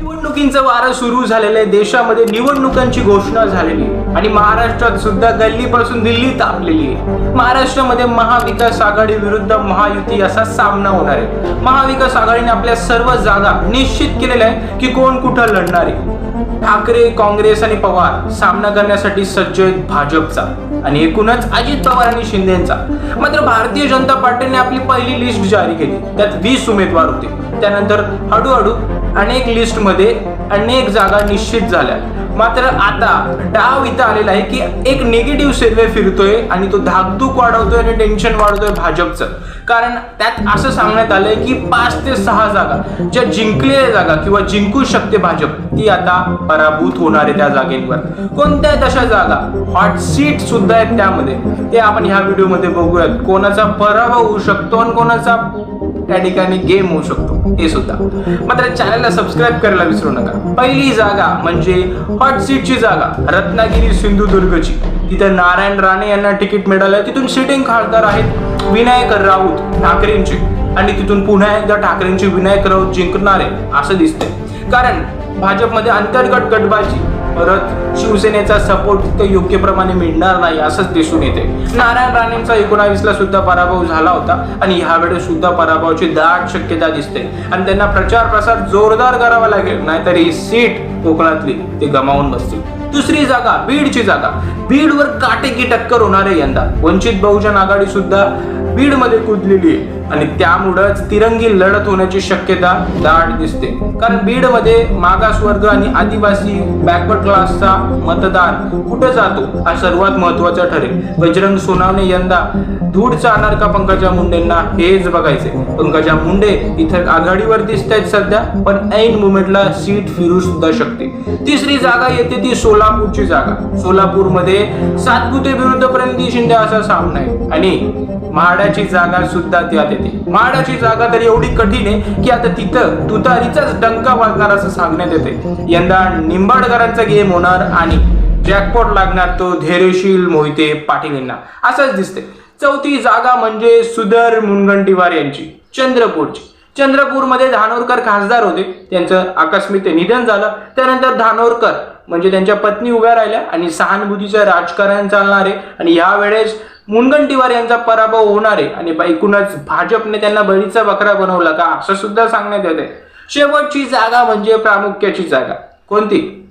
निवडणुकींचं वारं सुरू झालेलं आहे देशामध्ये निवडणुकांची घोषणा झालेली आहे. आणि महाराष्ट्रात सुद्धा गल्लीपासून दिल्ली तापलेली आहे. महाराष्ट्रामध्ये महाविकास आघाडी विरुद्ध महायुती असा सामना होणार आहे. महाविकास आघाडीने आपल्या सर्व जागा निश्चित केलेल्या आहे की कोण कुठं लढणार आहे? ठाकरे काँग्रेस आणि पवार सामना करण्यासाठी सज्ज आहेत भाजपचा आणि एकूणच अजित पवार आणि शिंदेचा. मात्र भारतीय जनता पार्टीने आपली पहिली लिस्ट जारी केली. त्यात वीस उमेदवार होते. त्यानंतर हळूहळू अनेक लिस्टमध्ये अनेक जागा निश्चित झाल्या. मात्र आता डाव इथं आलेला आहे की एक निगेटिव्ह सर्वे फिरतोय आणि तो धाकधूक वाढवतोय आणि टेन्शन वाढवतोय भाजपचं. कारण त्यात असं सांगण्यात आलंय की पाच ते सहा जागा ज्या जिंकलेल्या जागा किंवा जिंकू शकते भाजप ती आता पराभूत होणारे त्या जागेवर. कोणत्या तशा जागा हॉट सीट सुद्धा आहेत त्यामध्ये. ते आपण ह्या व्हिडिओमध्ये बघूयात. कोणाचा पराभव होऊ शकतो आणि कोणाचा त्या ठिकाणी गेम होऊ शकतो. हे सुद्धा. मात्र चॅनलला सबस्क्राईब करायला विसरू नका. पहिली जागा म्हणजे हॉट सीटची जागा रत्नागिरी सिंधुदुर्गची. तिथे नारायण राणे यांना तिकीट मिळालं. तिथून सिटिंग खासदार आहेत विनायक राऊत ठाकरेंचे. आणि तिथून पुन्हा एकदा ठाकरेंची विनायक राऊत जिंकणार आहे असं दिसतंय. कारण भाजपमध्ये अंतर्गत गटबाजी. परत शिवसेनेचा सपोर्ट तिथं योग्य प्रमाणे मिळणार नाही असंच दिसून येते. नारायण राणेंचा एकोणावीसला सुद्धा पराभव झाला होता आणि ह्यावेळेस सुद्धा पराभवाची दाट शक्यता दिसते. आणि त्यांना प्रचार प्रसार जोरदार करावा लागेल नाहीतर ही सीट कोकणातली ते गमावून बसतील. दुसरी जागा बीडची जागा. बीडवर काटेकी टक्कर होणार आहे यंदा. वंचित बहुजन आघाडी सुद्धा बीडमध्ये कुदलेली आहे. आणि त्यामुळंच तिरंगी लढत होण्याची शक्यता दाट दिसते. कारण बीडमध्ये मागासवर्ग आणि आदिवासी बॅकवर्ड क्लासचा मतदार कुठे जातो हा सर्वात महत्त्वाचा ठरेल. बजरंग सोनावणे यंदा धूड चालणार का पंकजा मुंडेंना हेच बघायचे. पंकजा मुंडे इथं आघाडीवर दिसत आहेत सध्या पण ऐन मुमेंटला सीट फिरू सुद्धा शकते. तिसरी जागा येते ती सोलापूरची जागा. सोलापूरमध्ये सातपुते विरुद्ध प्रणिती शिंदे असा सामना आहे. आणि म्हाडाची जागा सुद्धा त्यात येते माडाची जागा तर एवढी कठीण आहे की आता तिथं तुतारीचाच डंका वाजणार असं सांगण्यात येते यंदा निंबाडकरांचा गेम होणार आणि जॅकपॉट लागणार तो धैर्यशील मोहिते पाटील यांना असंच दिसते चौथी जागा म्हणजे सुधर मुनगंटीवार यांची चंद्रपूरची. चंद्रपूरमध्ये धानोरकर खासदार होते. त्यांचं आकस्मिक निधन झालं. त्यानंतर धानोरकर म्हणजे त्यांच्या पत्नी उभ्या राहिल्या आणि सहानुभूतीचं राजकारण चालणार आहे. आणि यावेळेस मुनगंटीवार यांचा पराभव होणार आहे. आणि एकूणच भाजपने त्यांना बळीचा बकरा बनवला का? असं सुद्धा सांगण्यात येते शेवटची जागा म्हणजे प्रामुख्याची जागा. कोणती?